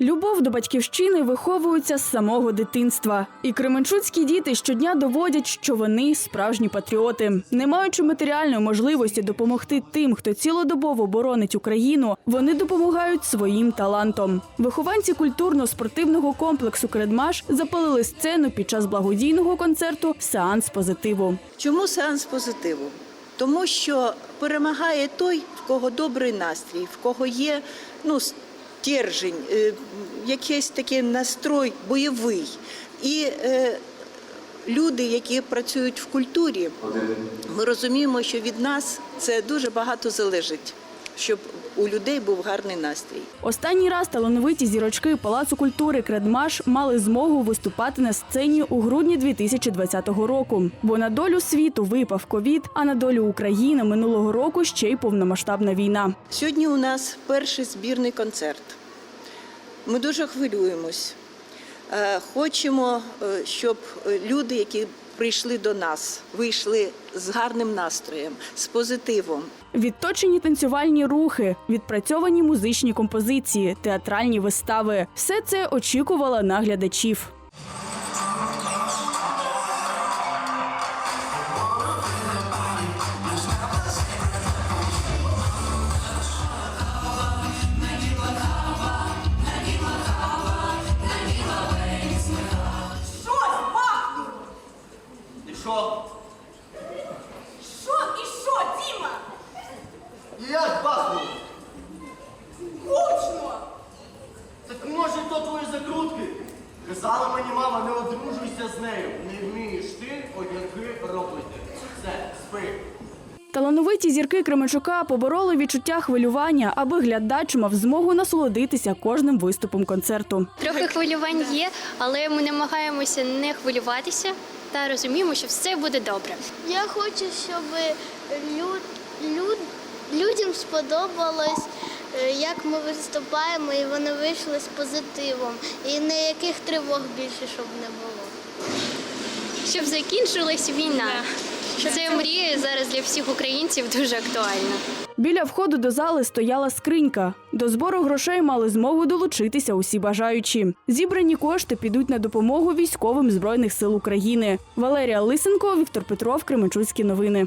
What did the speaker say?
до батьківщини виховуються з самого дитинства. І кременчуцькі діти щодня доводять, що вони справжні патріоти. Не маючи матеріальної можливості допомогти тим, хто цілодобово боронить Україну, вони допомагають своїм талантом. Вихованці культурно-спортивного комплексу Кредмаш запалили сцену під час благодійного концерту Сеанс позитиву. Чому сеанс позитиву? Тому що перемагає той, в кого добрий настрій, в кого є ну, стержень, е, якийсь такий настрой бойовий. І е, люди, які працюють в культурі, ми розуміємо, що від нас це дуже багато залежить, щоб у людей був гарний настрій. Останній раз талановиті зірочки Палацу культури Кредмаш мали змогу виступати на сцені у грудні 2020 року. Бо на долю світу випав ковід, а на долю України минулого року ще й повномасштабна війна. Сьогодні у нас перший збірний концерт. Ми дуже хвилюємось. Е, Хочемо, е, щоб люди, які прийшли до нас, вийшли з гарним настроєм, з позитивом. Відточені танцювальні рухи, відпрацьовані музичні композиції, театральні вистави все це очікувало наглядачів. Щось може твої закрутки? Казала мені мама, не одружуйся з нею. Не вмієш ти огірки робити. Все, спи. Талановиті зірки Кременчука побороли відчуття хвилювання, аби глядач мав змогу насолодитися кожним виступом концерту. Трохи хвилювань є, але ми намагаємося не хвилюватися та розуміємо, що все буде добре. Я хочу, щоб люд, люд, людям сподобалось, як ми виступаємо, і вони вийшли з позитивом. І ніяких тривог більше, щоб не було. Щоб закінчилась війна. Це мрія зараз для всіх українців дуже актуальна. Біля входу до зали стояла скринька. До збору грошей мали змогу долучитися усі бажаючі. Зібрані кошти підуть на допомогу військовим збройних сил України. Валерія Лисенко, Віктор Петров, Кременчуцькі новини.